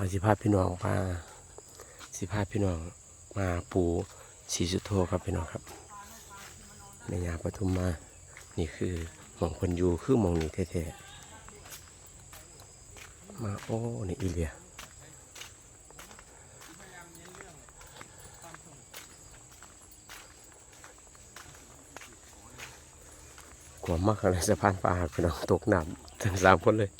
เอาสิพาพี่น้องมาสิพาพี่น้องมาปูสีสุโธครับพี่น้องครับในยาปทุมมา นี่คือมองคนอยู่คือมองนี้แท้ๆมาโอ้นี่อีเลียกลัวมากอะไรสะพานปลาพี่น้องตกน้ำทั้งสามคนเลย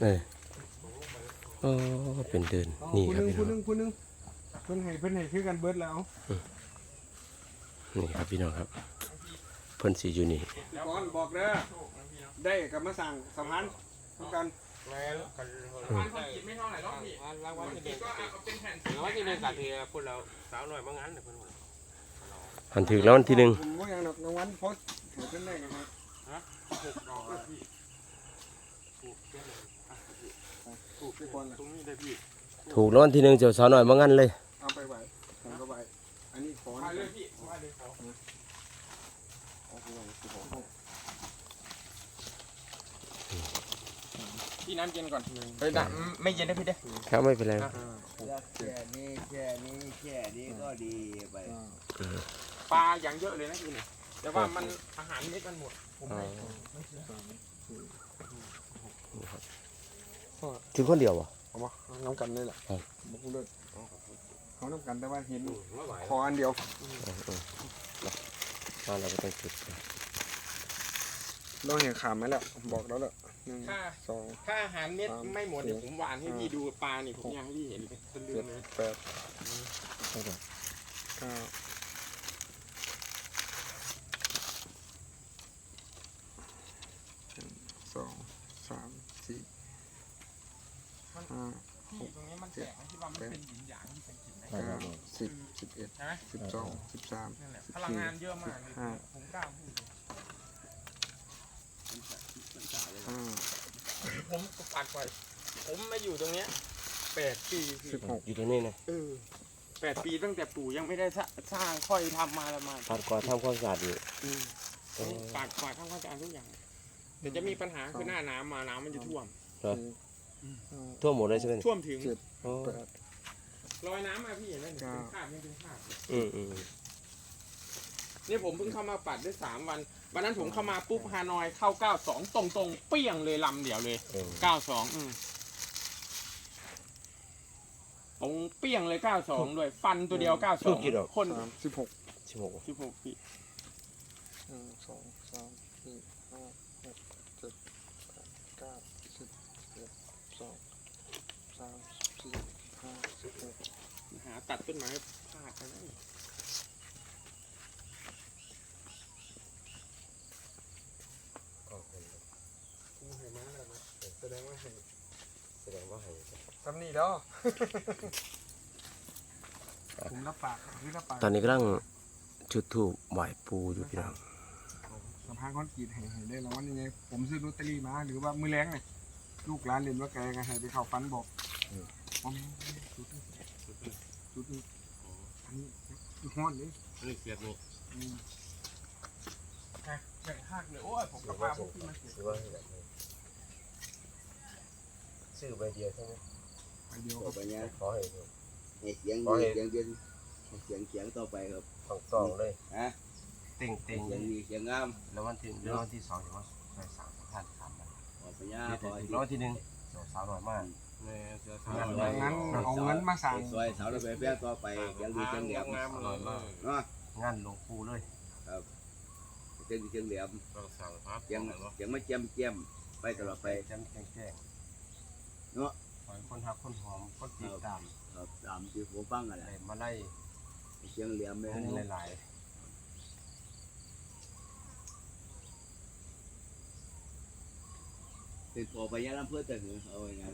เออโอ้เป็นเดิน นี่ครับพี่น้องหนึงผู้หนึงเพิ่นให้เพิ่นให้คือกันเบิดแล้ว นี่ครับพี่น้องครับ เพิ่นสีอยู่นี่ก่อนบอกเด้อได้กับมาสั่งสะพานเท่ากันวันคนกินไม่เท่าไหร่หรอกพี่รางวัลที่หนึ่งก็เอาเป็นแผ่นรางวัลที่หนึ่งกับที่พูดเราสาวหน่อยบ้างงั้นเนี่ยเพิ่นหันถึงแล้ววันที่หนึ่งผมว่าอย่างดอกรางวัลเพราะให้นได้กันครับ หกดอกอะพี่ถูกไปก่อนละตรงนี้เลยพี่ถูกแล้ววันที่หนึ่งเจ้าสาวหน่อยมางั้นเลย เอาไปไว้ผมก็ไว้อันนี้ขอมานะเลยพี่มาเลยขอเอาไปไว้สิขอพี่น้ำเย็นก่อนเฮ้ยน้ำไม่เย็นนะพี่เด้ครับไม่เป็นไรห้าหกเจ็ดแค่นี้แค่นี้แค่นี้ก็ดีไปเก้าปลาอย่างเยอะเลยนะพี่เนี่ย แต่ว่ามันอาหารเม็ดมันหมด ผมให้ถึงคนเดียววะเอามาเอาน้ำกันเลยแหละครับบอกเลิกเขาน้ำกันแต่ว่าเห็นไม่ไหวขออันเดียวมาเราก็ต้องจุดเราเห็นขามไหมแล้วบอกแล้วแหละหนึ่งถ้าสองถ้าอาหารเม็ดสามไม่หมดเดี๋ยวสี่ผมหวานให้พี่ห้าดูปลานี่ผมอยากให้พี่เห็นเลยจะลืเจ็มดเลยแปดเก้าหนึ่งสองสามสี่ห้า พี่ตรงนี้มันแตกนะที่ว่ามันเป็นหยินหยางที่เป็นกลิ่นนะ เก้าสิบสิบเอ็ด ใช่ไหม สิบสองสิบสามนั่นแหละพลังงานเยอะมากเลยห้าผมกล้าพูดเลยห้าผมก็ปัดไว้ผมมาอยู่ตรงเนี้ยแปดปีพี่สิบหกอยู่ตรงนี้นะเออแปดปีตั้งแต่ปู่ยังไม่ได้สร้าสร้างค่อยทำมาละมาปาดก่อนทำความสะอาดอยู่อืมปาดปาดทำความสะอาดทุกอย่างเดี๋ยวจะมีปัญหาคือหน้าน้ำมาน้ำมันจะท่วม เหรอสี่ห้าทั่วหมดเลยใช่ไหมท่วมถึงเจ็ดโอ้แปด รอยน้ำมาพี่เห็นไหมเก้าเป็นคราบยังเป็นคราบอืมอืมนี่ผมเพิ่งเข้ามาปัดได้สามวัน วันนั้นผมเข้ามาปุ๊บฮานอยเข้าเก้าสองตรงตรงๆเปี้ยงเลยลำเดียวเลยเออเก้าสองอืมตรงเปี้ยงเลยเก้าสองด้วย ฟันตัวเดียวเก้าสองคนสามสิบหกสิบหกสิบหกปี หนึ่งสองสามสี่ห้าหกเจ็ดแปดเก้าสิบเอ็ดสองสามสี่ห้าสิบหก หา ตัดต้นไม้พลาดไปแล้วเห็นไหมล่ะนะแสดงว่าเห็นแสดงว่าให้ทำนี่แล้วผมรับปากคือรับปากตอนนี้กำลังจุดถูกไหวปูอยู่พี่น้องสะพานคอนกรีตให้ให้ได้รางวัลยังไงผมซื้อลอตเตอรี่มา หรือว่ามือแรงไงลูกร้านเรียนว่าแกไงให้ไปเข้าฟันบอกผม จุดนี้จุดนี้อันนี้ห้อนเลยนี่เสียบนี่อืมแข่งหักเลยโอ้ยผมกับปลาพวกพี่มาเสียซื้อว่าให้แบบนี้ซื้อใบเดียวใช่ไหมไปเดียวต่อไปเนี้ยขอให้ให้เสียงขอให้ดีเสียงเย็นให้เสียงเสียงต่อไปครับต้องตองเลยฮะเต็งเต็งเสียงดีเสียงงามแล้ววันที่แล้ววันที่สองจะมาใส่สามพันสามพันต่อไปเนี้ยนี่พอถึงแล้ววันที่หนึ่งเจ้าสาวหน่อยมากแม่ เสียสางั้วนไว้งั้นเอาเงินมาสั่งซอยเสาระเบียบต่อไปเสียงดีเสียงเหลี่ยมงามเลยเนาะงานหลวงปู่เลยเสียงดีเสียงเหลี่ยมต้องสั่งครับเสียงเสียงไม่เจียมเจียมไปตลอดไปแจ้งแจ้งแจ้งเนาะขอให้คนหักคนหอมคนติดตามครับตามที่ผมฟังอะไรได้มาไล่เสียงเหลี่ยมเลยเงินหลายเป็นพอไปเนี้ยลำเพื่อจะหือเอาอย่างเงี้ย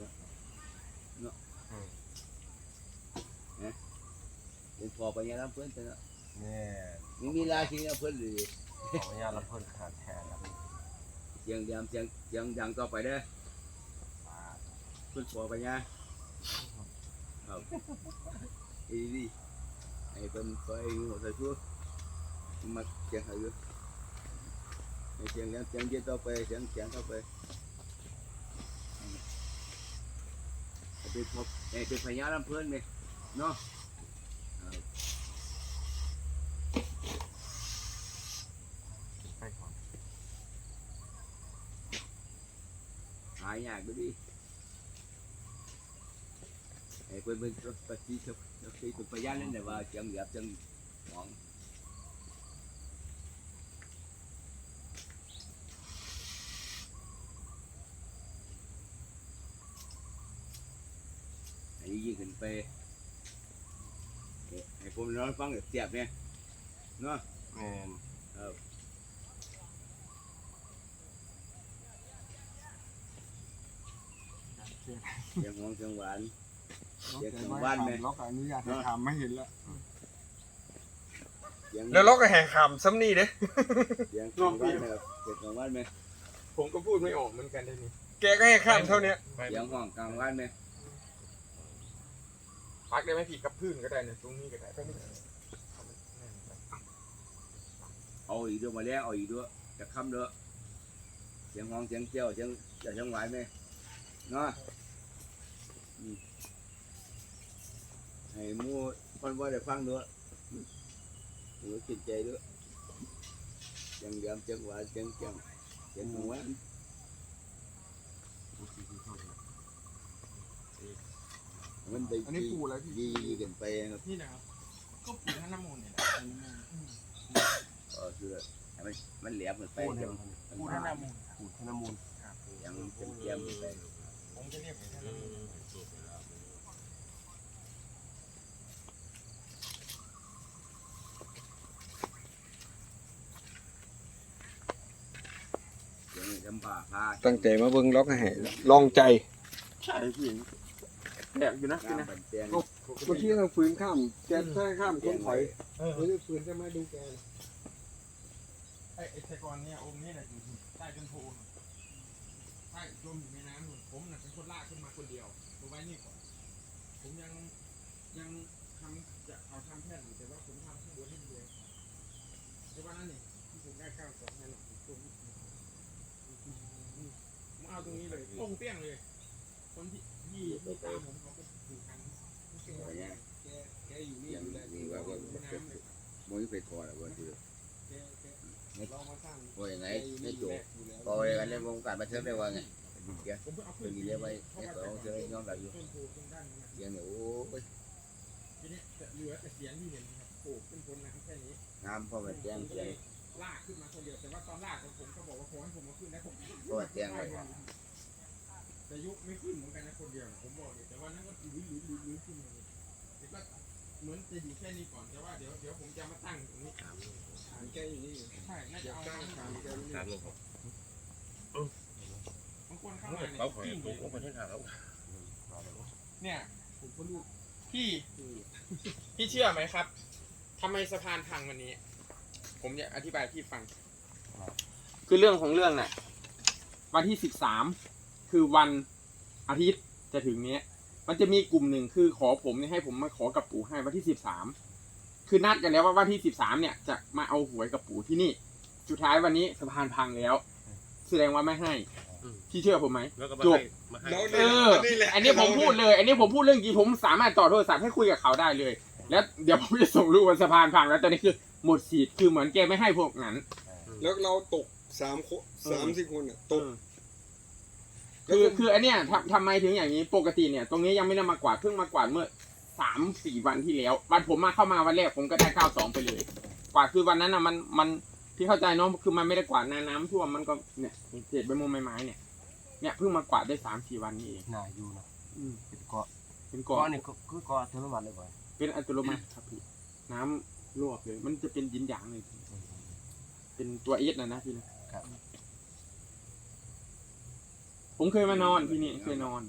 เนาะเนาะเป็นพอไปเนี้ยลำเพื่อจะเนาะๆเนี่ยมีมีราชีลำเพื่อหรือขออนุญาตรับเพิ่นขาดแทนแล้วเสียงเหลี่ยมเสียงเสียงดังต่อไปเด้อเป็นพอไปเนี้ยครับอีดีไอ้เป็นคอยหัวใจชั่วมาเสียงหายอยู่ให้เสียงเสียงเย็นต่อไปเสียงเสียงเข้าไปให้ เป็นพบให้เป็นพญาลำเพื่อนไหมเนาะไปก่อนหายากดูดิไอ้เพื่อนเพื่อนปฏิเสธปฏิเสธพยานเล่นแต่ว่าจังหยับจังมองไอ้ยิ่งขึ้น ไปไอ้ผมนอนฟังเสียบเนี่ยเนาะแมนเสียงหวงเสียงหวาน ล็อกเดี๋ยวแต่ถึงไม่บ้านไหมขำล็อกอนุญาตให้ขำไม่เห็นแล้ว เสียงแล้วล็อกก็แห่ขำซ้ำนี่เด้ เสียงของบ้านไหมครับเสียงของบ้านไหมผมก็พูดไม่ออกเหมือนกันเลยนี่แกก็ให้ข้ามเท่าเนี้ยไปเสียงห้องกลางบ้านไหม พักได้ไหมพี่กับพื้นก็ได้เนะตรงนี้ก็ได้เอาอีกด้วยมาแล้วเอาอีกด้วยจะคำด้วยเสียงห้องเสียงเจียวเสียงจะเสียงไหวไหมเนาะให้มู่คนว่าได้ฟังด้วยหนูจิตใจด้วยเสียงเดียมเสียงหวานเสียงเจียมเสียงหัว มันไปอันนี้ปูอะไรพี่ดีกันไปครับนี่นะครับ ก็ปูท่าน้ำมนต์เนี่ยแหละเออคือให้มันมันแหลมกันไปเสียงปูท่าน้ำมนต์ปูธนมูลเสียงเจียมเจียมกันไปผมจะเรียกปูท่าน้ำมนต์เสียงจำป่าพาตั้งใจมาเบิ้งล็อกให้ลองใจใช่พี่ แปลกอยู่นะพี่งามนะเป็นเตียงเมื่อกี้เราฝืนข้ามแกใช่ข้ามคนถอยเออเราจะฝืนจะมาดูแกไอ้ไอ้ไทกรเนี่ยองค์นี้แหละอยู่ใต้ต้นโพนใต้จมอยู่ในน้ำนู่นผมน่ะเป็นคนลากขึ้นมาคนเดียวผมไว้นี่ก่อนผมยังยังทำจะเอาทำแท่นอยู่แต่ว่าผมทำข้างบนให้มันเดียวแต่ว่านั่นนี่ที่ผมได้ข้าวสองนั่นน่ะผมผมเอาตรงนี้เลยตรงเปี้ยงเลยคนที่ ที่ที่ตามผมเขาก็อยู่างอะไรเงี้ยแกแกอยู่นี่เสียงดูแลนี่ว่าว่าในน้ำเลยครับมันไปถอดว่าคือแกแกเรามาสร้างว่าอย่างไรแกอยู่ในนี่อจุยู่แล้วอยู่แล้วพอไปกันเล่นวงการบันเทิงได้ว่าไงเดี๋ยผมเพิ่งเงเรียกไว้ไอ้ตัวเจอย้อนหลังอยู่ต้นโพตรงด้านนั้นเสียงเนี่ยโอ้ยทีนี้จะเหลือแต่เสียงที่เห็นครับโอ้เป็นคนน้ำแค่นี้ งามพอมาแจ้งเสียงลากขึ้นมาคนเดียวแต่ว่าตอนลากผมก็บอกว่าขอให้ผมมาขึ้นนะผมเพราะว่าแจ้งไว้ แต่ยุกไม่ขึ้นเหมือนกันนะคนเดียวนะผมบอกเลยแต่ว่านั่นก็ลื้อลื้อลื้อลื้อขึ้นมาเลยแต่ก็เหมือนจะอยู่แค่นี้ก่อนแต่ว่าเดี๋ยวเดี๋ยวผมจะมาตั้งตรงนี้ฐานแกอยู่นี่อยู่ใช่น่าจะเอาตั้งมาฐานแกอยู่นี่ถามลงผมบางคนเข้ามาเนี่ยเขาขอกิ้งผเลมยผมไปเส้นทางแล้วเนี่ยผมก็รู้พี่พี่เชื่อไหมครับทำไมสะพานพังวันนี้ ผมจะอธิบายให้พี่ฟัง คือเรื่องของเรื่องน่ะ วันที่สิบสาม คือวันอาทิตย์จะถึงเนี้ย มันจะมีกลุ่มหนึ่งคือขอผมเนี่ยให้ผมมาขอกับปู่ให้วันที่สิบสามคือนัดกันแล้วว่าวันที่สิบสามเนี่ยจะมาเอาหวยกับปู่ที่นี่สุดท้ายวันนี้สะพานพังแล้ว แสดงว่าไม่ให้พี่เชื่อผมไหมแล้วก็มาจบ ให้มาให้เราเอเนี่ยอนี่แหละอันนี้ผมพูดเลย อันนี้ผมพูดเรื่องจริงผมสามารถต่อโทรศัพท์ให้คุยกับเขาได้เลย แล้วเดี๋ยวผมจะส่งรูปวันสะพานพังแล้วตอนนี้คือหมดสิทธิ์คือเหมือนแกไม่ให้พวกนั้น แล้วเราตกสามคนสามสี่คนอะตก คือคืออันเนี้ยทำทำไมถึงอย่างนี้ปกติเนี่ย ตรงนี้ยังไม่ได้มากวาดเพิ่งมากวาดเมื่อสามสี่วันที่แล้ว วันผมมาเข้ามาวันแรกผมก็ได้เก้าสองไปเลย กวาดคือวันนั้นอะมันมันพี่เข้าใจเนาะคือมันไม่ได้กวาดน้ำน้ำท่วมมันก็เนี่ยเศษใบไม้ไม้เนี่ยเนี่ยเพิ่งมากวาดได้สามสี่วันนี้เองน่าอยู่เนาะอืมเป็นเกาะเป็นเกาะเกาะนี่ก็คือเกาะอัตโนมัติเลยบ่อยเป็นอัตโนมัติครับพี่น้ำรวบเลย มันจะเป็นยินหยางเลย เป็นตัวเอสนะนะพี่นะครับ ผมเคยมานอนที่นี่เคยนอน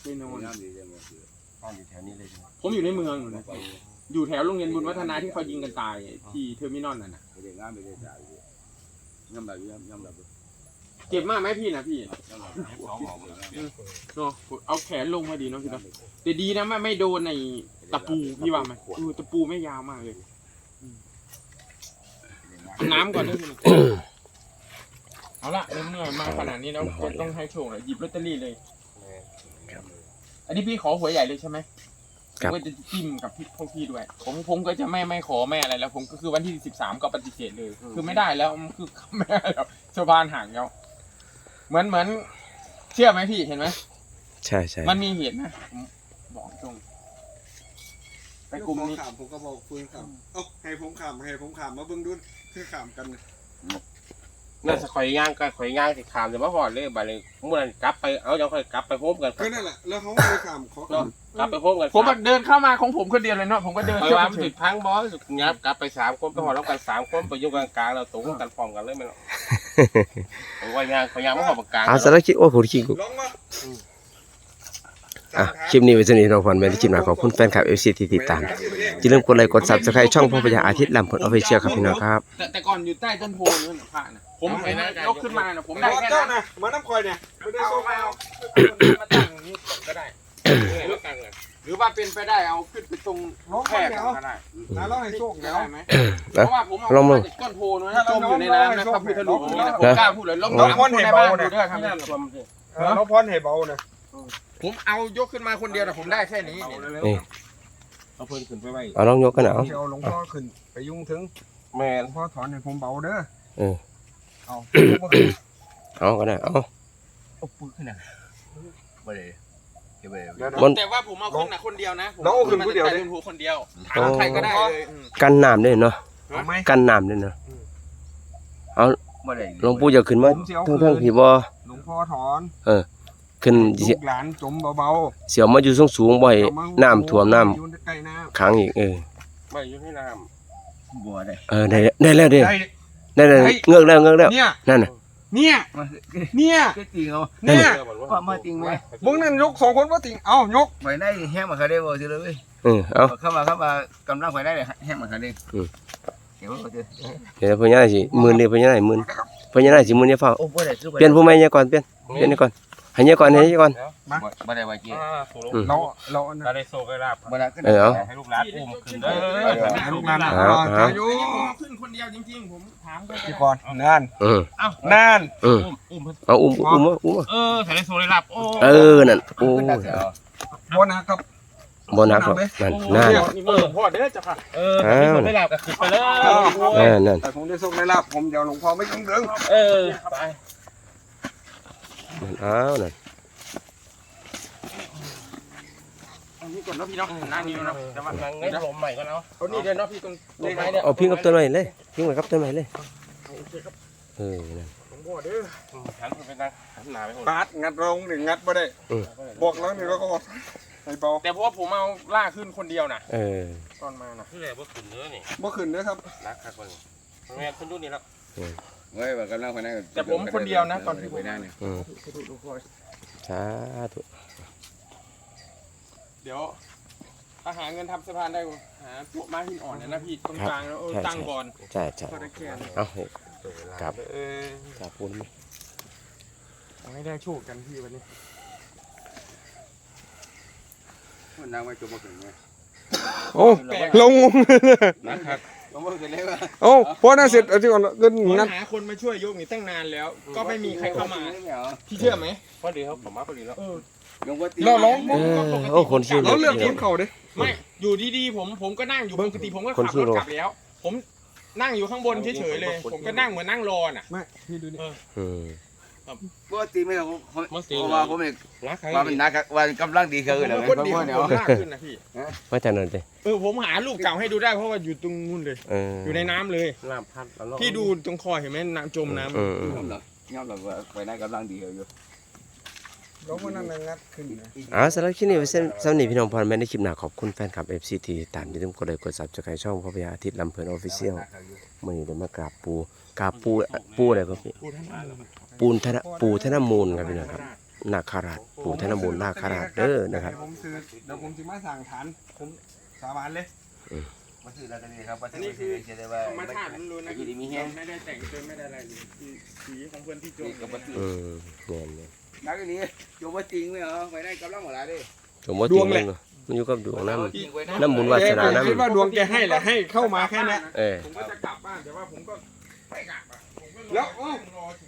เคยนอน น้ำดีจังเลยคือบ้านอยู่แถวนี้เลยใช่ไหมผมอยู่ในเมืองอยู่นะไปอยู่แถวโรงเรียนบุญวัฒนาที่เขายิงกันตายที่เทอร์มินอลนั่นน่ะไปเด็กงามไปเด็กจ่ายอยู่ย่ำแบบย่ำย่ำแบบเจ็บมากไหมพี่นะพี่ย่ำแบบสองหอมเลยเนาะเอาแขนลงมาดีเนาะพี่เนาะแต่ดีนะไม่ไม่โดนในตะปูพี่ว่าไหมเออตะปูไม่ยาวมากเลย น้ำก่อนได้ไหม เอาละเริ่มเหนื่อยมาขนาดนี้แล้วมาหอดแล้วต้องให้โชว์เลยหยิบลอตเตอรี่เลย อันนี้พี่ขอหวยใหญ่เลยใช่ไหมครับผมก็จะจิ้มกับพี่พวกพี่ด้วย ผมผมก็จะไม่ไม่ขอไม่อะไรแล้ว ผมก็คือวันที่สิบสามก็ปฏิเสธเลย คือไม่ได้แล้วมันคือไม่ได้แล้วชาวบ้านห่างแล้วเหมือนเหมือน เชื่อไหมพี่เห็นไหมใช่ใช่มันมีเหตุนะผมบอกตรงไปกลุ่มนี้ขามผมก็บอกคุยขามเอ้าให้ผมขามให้ผมขามมาเบิ่งดูคือขามกัน นะน่าจะข่อยย่างก็ข่อยย่างสิขามจะมาหอดเลยบัดเลยเมื่อนั้นกลับไปเอาเดี๋ยวค่อยกลับไปโฮมกันก็นั่นแหละแล้วเขาไปขามเขาเนาะกลับไปโฮมกันผมก็เดินเข้ามาของผมคนเดียวเลยเนาะผมก็เดินข่อยเข้าว่ามามันสิพังบอสงับกลับไปสามคนไปหอดแล้วกันสามคนไปอยู่กลางๆเราตกกันพร้อมกันเลยแมันผมว่าย่างข่อยย่างมาหอดกลางเอาสารบคลิปโอ้โหคลิปลองมาอะคลิปนี้ไว้เท่านี้เราพรแม่ที่คลิปหน้าขอบคุณแฟนคลับ FC ที่ติดตามอย่าลืมกดไลค์กด Subscribe ช่องพ่อพญาอาทิตย์ลำพลออฟฟิเชียลครับพี่น้องครับ แต่แต่ก่อนอยู่ใต้ต้นโพนี่นะพระนะ ผมเห็นนะยกขึ้นมานะผมได้แค่เจ้านั้นนะมาน้ำคอยเนี่ยไม่ได้เอาโซ่ไม่มาเอามาตั้งอย่างนี้ก่อนก็ได้ๆแล้วตั้งกันหรือว่าเป็นไปได้เอาขึ้นไปตรงน้องแพแค่ร่เดี๋ยวก็ได้นะเราให้โชคจะเดี๋ยวได้ไหมเพราะว่าผมเอามา จากต้นโพนะจมอยู่ในน้ำนะพระพุทธรูปนี้นะผมกล้าพูดเลยลองถามคนในบ้านดูด้วยครับที่นั่นรวมสิเราพรให้เบานะผมเอายกขึ้นมาคนเดียวแต่ผมได้แค่นี้เนี่ยนี่เอาเพิ่นขึ้นไปไว้เอาลองยกกันเอา เดี๋ยวหลวงพ่อขึ้นไปยุ่งถึงแม่หลวงพ่อถอนให้ผมเบาเด้อเออ เอาเอาก็ได้เอาเอาปืนขึ้นน่ะบ่ได้เก็บไว้เดี๋ยวมันแต่ว่าผมเอาขึ้นนะคนเดียวนะผมน้องเอาขึ้นคนเดียวแต่ดิต้นโพคนเดียวถามใครก็ได้เลยอืมกันน้ำด้วยเนาะเอาไหมกันน้ำด้วยเนาะบ่ได้หลวงปู่จะขึ้นมาผมสิเอาทั้งคืทั้งนๆที่บ่หลวงพ่อถอนขึ้นลูสิกหลานจมเบาเสียวมาอยู่สูงสูงๆบ่อย ๆเอามาน้ำท่วมน้ำ อยู่ใกล้น้ขังอีกเออไม่อยู่ที่น้บ่ได้เออได้ได้แล้วำเด้ได้ ได้แล้วเฮ้ย เงือกแล้วเงือกแล้วเนี่ย นั่นน่ะเนี่ยมาเนี่ยก็ตีเขาเนี่ยำว่ามาติงไว้มึงนั่นยกสองคนว่าติงเอ้ายกไปได้แห้งมาเขาได้บ่สิเลยเออเอาเข้ามาเข้ามากำลังไปได้เลยแห้งมาเขาได้อืมเดี๋ยวบ่เจอเดี๋ยวพญานาคสิหมื่นเดียวพญานาคหมื่นพญานาคสิหมื่นเนี่ยเฝ้าโอ้บ่ได้คือเปลี่ยนผู้ใหม่เนี่ยก่อนเปลี่ยนเปลี่ยนเนี่ยก่อน ให้เนี่ยก่อนให้เนี่ยก่อน บ่ได้ว่าเกี่อ่าสูงอืมเราเราอันก็นั้นได้โซก็ลาบบ่ได้ก็เออเอาให้ลูกหลานอุ้มขึ้นเด้อให้ลูกหลานเอาอ่าเอาอายุอันนี้ผมเอาขึ้นคนเดียวจริงๆ ผมถามก็ได้พี่ก่อนนานเออนานเอออุ้มอุ้มเพิ่นเอาอุ้มอุ้มมาอุ้มมาเออใส่ได้โซได้ลาบโอ้เออนั่นโอ้ขึ้นได้แล้วบนนะครับบ่นักหรอกนั่นนั่นนี่มือหลวงพ่อเด้อจ้ะค่ะเออใส่ได้โซได้ลาบก็ขึ้นไปเลยเออนั่นแต่ผมได้ส่งได้รับผมเดี๋ยวหลวงพ่อไม่ยุ่งเรื่องเออไป นั่นเอานั่นอันนี้ก่อนเนาะพี่เนาะนั่งนี่เนาะแต่ว่านั่งงั้นลมใหม่ก็เอาเอานี่เดี๋ยวเนาะพี่ตรงตรงไหนเนี่ยเอาพิงกับต้นไม้เลยพิงไว้กับต้นไม้เลยเออนั่นหลวงพ่อเด้อหันไปนั่งหันหน้าไปคนปาดงัดลงหนึ่งงัดบ่ได้บอกแล้วนี่แล้วก็ให้เบาแต่เพราะว่าผมเอาล่ากขึ้นคนเดียวน่ะเออตอนมาน่ะที่แรกว่าขึ้นเนื้อนี่บ่ขึ้นเด้อครับรักคักคนแม่คนยุ่นี่แล้ว เฮ้ยว่ากำลังไปนั่งแต่ผมคนเดียวนะตอนที่ผม ไปนั่งนี่อืมสาธุเดี๋ยวถ้าหาเงินทำสะพานได้หาพวกไม้หินอ่อนเนี่ยนะพี่ตรงกลางแล้วเออตั้งก่อนใช่ใช่ก็ได้แค่นั้นเอาให้กลับเออกลับพูดไหมเอาให้ได้โชคกันพี่วันนี้มันนั่งไว้จมมาขึ้นไงโอ้ลงงงนะครับ จมมาขึ้นเลยว่าโอ้พอน่าเสร็จเอาที่ก่อนเงินผมงัดหาคนมาช่วยยกนี่ตั้งนานแล้ว ก็ไม่มีใครเข้ามาไม่เอาพี่เชื่อไหมพอดีเขาผมมาพอดีแล้วเออยังว่าตีเราลองเออโอ้คนขี้เราเลือกทีมเขาเด้ไม่อยู่ดีๆผมผมก็นั่งอยู่ปกติผมก็คนขับขี้รถโลกลับแล้ว ผมนั่งอยู่ข้างบนเฉยๆเลย ผมก็นั่งเหมือนนั่งรอน่ะ ไม่พี่ดูนี่อื มปกติไม่เอาเพมันตีราะว่าผมเองรักใครว่ามันนักว่ากำลังดีผเขามเลยเป็นคนเดียวเนี่ยผมลากขึ้นนะพี่ว่าแต่นั่นเลยเออผมหารูปเก่าให้ดูได้เพราะว่าอยู่ตรงนู้นเลย เออออยู่ในน้ำเลย น้ำพัดแล้วเนาะพี่ดูตรงคอเห็นไหมน้ำจมน้ำอืมอืมยอมหรอยอมหรอว่าไปนั่งกำลังดีเขาอยู่เราก็นั่งงัดขึ้นนะ เอาสำหรับคลิปนี้ไว้เส้นสำหรับพี่น้องพรแม่ในคลิปหน้าขอบคุณแฟนคลับ FC ที่ตามอย่าลืมกดไลค์กด Subscribe ช่องพ่อพญาอาทิตย์ลำเพลินออฟฟิเชียลมื้อนี้เดี๋ยวมากราบปูกราบปูปูอะไรก็พี่พูดท่านอ่านแล้ว ปูนธนปูธนมูลครับพี่น้องครับนาคาราชปูธนมูลนาคาราชเด้อนะครับเดี๋ยวผมซื้อเดี๋ยวผมสิมาสั่งฐานผมสาบานเลยมาซื้อแล้วกันนี่ครับมาอันซื้อนี้คือจะได้ว่าธรรมชาติล้วนๆนะอยู่ดีมีแห้งไม่ได้แต่งเติมไม่ได้อะไรเลยคือสีของเพื่อนที่จมกับมาซื้ออืมเนี่ยเนี่ยนักนี้โยมว่าจริงไหมเหรอไปนั่งกำลังหมดแล้วดิสมมติจริงเลยมันอยู่กับดวงน้ำน้ำบุญวาสนาน้ำคิดว่าดวงแกให้แหละให้เข้ามาแค่เนี้ยเออผมก็จะกลับบ้านแต่ว่าผมก็ไม่กลับอะผมก็รอแล้วเอ้ารอถึง